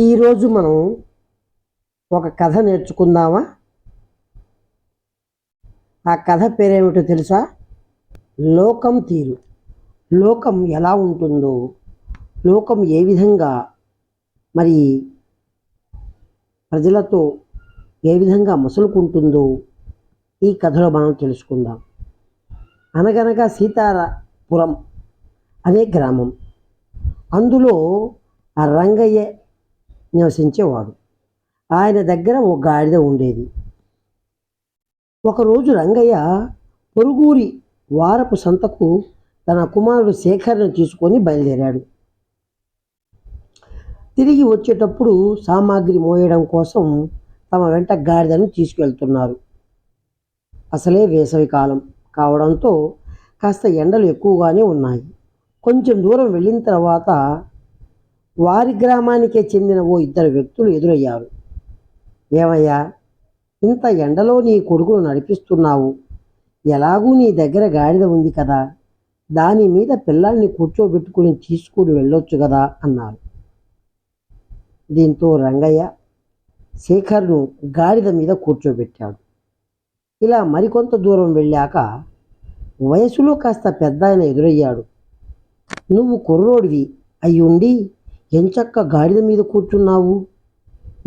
ఈరోజు మనం ఒక కథ నేర్చుకుందామా? ఆ కథ పేరేమిటో తెలుసా? లోకం తీరు. లోకం ఎలా ఉంటుందో లోకం ఏ విధంగా మరి ప్రజలతో ఏ విధంగా మసులుకుంటుందో ఈ కథలో మనం తెలుసుకుందాం. అనగనగా సీతారాపురం అనే గ్రామం. అందులో ఆ రంగయ్య నివసించేవాడు ఆయన దగ్గర ఒక గాడిద ఉండేది. ఒకరోజు రంగయ్య పొరుగురి వారపు సంతకు తన కుమారుడు శేఖర్ను తీసుకొని బయలుదేరాడు. తిరిగి వచ్చేటప్పుడు సామాగ్రి మోయడం కోసం తమ వెంట గాడిదను తీసుకెళ్తున్నారు. అసలే వేసవి కాలం కావడంతో కాస్త ఎండలు ఎక్కువగానే ఉన్నాయి. కొంచెం దూరం వెళ్ళిన తర్వాత వారి గ్రామానికే చెందిన ఓ ఇద్దరు వ్యక్తులు ఎదురయ్యారు. ఏమయ్యా ఇంత ఎండలో నీ కొడుకును నడిపిస్తున్నావు. ఎలాగూ నీ దగ్గర గాడిద ఉంది కదా. దాని మీద పిల్లాన్ని కూర్చోబెట్టుకుని తీసుకుని వెళ్ళొచ్చు కదా అన్నారు. దీంతో రంగయ్య శేఖర్ను గాడిద మీద కూర్చోబెట్టాడు. ఇలా మరికొంత దూరం వెళ్ళాక వయసులో కాస్త పెద్ద ఆయన ఎదురయ్యాడు. నువ్వు కుర్రోడివి అయ్యుండి ఎంచక్క గాడిద మీద కూర్చున్నావు?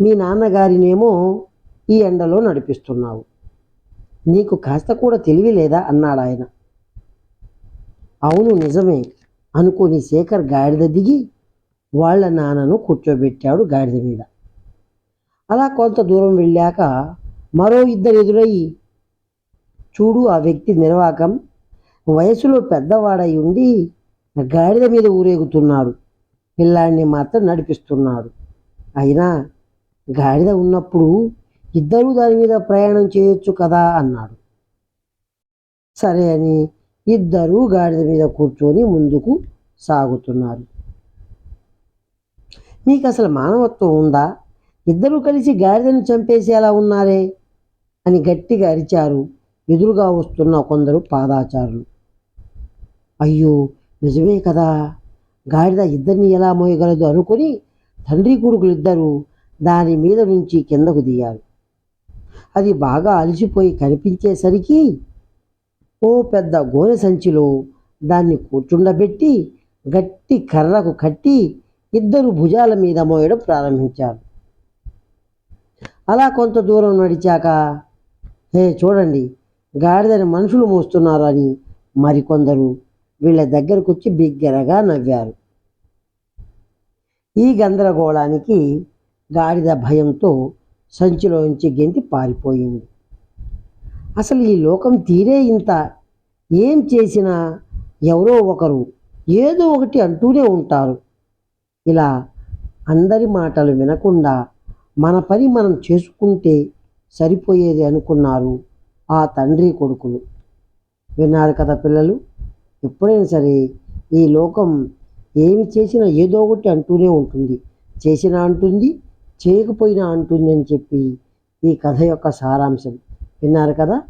మీ నాన్నగారినేమో ఈ ఎండలో నడిపిస్తున్నావు. నీకు కాస్త కూడా తెలివి లేదా? అన్నాడు ఆయన. అవును నిజమే అనుకుని శేఖర్ గాడిద దిగి వాళ్ళ నాన్నను కూర్చోబెట్టాడు గాడిద మీద. అలా కొంత దూరం వెళ్ళాక మరో ఇద్దరు ఎదురయ్యి చూడు ఆ వ్యక్తి నిర్వాకం వయసులో పెద్దవాడై ఉండి గాడిద మీద ఊరేగుతున్నాడు. పిల్లాడిని మాత్రం నడిపిస్తున్నాడు. అయినా గాడిద ఉన్నప్పుడు ఇద్దరూ దాని మీద ప్రయాణం చేయొచ్చు కదా అన్నాడు. సరే అని ఇద్దరూ గాడిద మీద కూర్చొని ముందుకు సాగుతున్నారు. మీకు అసలు మానవత్వం ఉందా? ఇద్దరూ కలిసి గాడిదను చంపేసేలా ఉన్నారే? అని గట్టిగా అరిచారు ఎదురుగా వస్తున్న కొందరు పాదాచారులు. అయ్యో నిజమే కదా? గాడిద ఇద్దరిని ఎలా మోయగలదు అనుకుని తండ్రి కొడుకులు ఇద్దరు దాని మీద నుంచి కిందకు దిగారు. అది బాగా అలసిపోయి కనిపించేసరికి ఓ పెద్ద గోనె సంచిలో దాన్ని కూర్చుండబెట్టి గట్టి కర్రకు కట్టి ఇద్దరు భుజాల మీద మోయడం ప్రారంభించారు. అలా కొంత దూరం నడిచాక హే చూడండి గాడిదని మనుషులు మోస్తున్నారు అని మరికొందరు వీళ్ళ దగ్గరకు వచ్చి బిగ్గరగా నవ్వారు. ఈ గందరగోళానికి గాడిద భయంతో సంచిలోంచి గెంతి పారిపోయింది. అసలు ఈ లోకం తీరే ఇంత ఏం చేసినా ఎవరో ఒకరు ఏదో ఒకటి అంటూనే ఉంటారు. ఇలా అందరి మాటలు వినకుండా మన పని మనం చేసుకుంటే సరిపోయేది అనుకున్నారు ఆ తండ్రి కొడుకులు. విన్నారు కదా పిల్లలు? ఎప్పుడైనా సరే ఈ లోకం ఏమి చేసినా ఏదో ఒకటి అంటూనే ఉంటుంది. చేసినా అంటుంది చేయకపోయినా అంటుంది అని చెప్పి ఈ కథ యొక్క సారాంశం. విన్నారు కదా?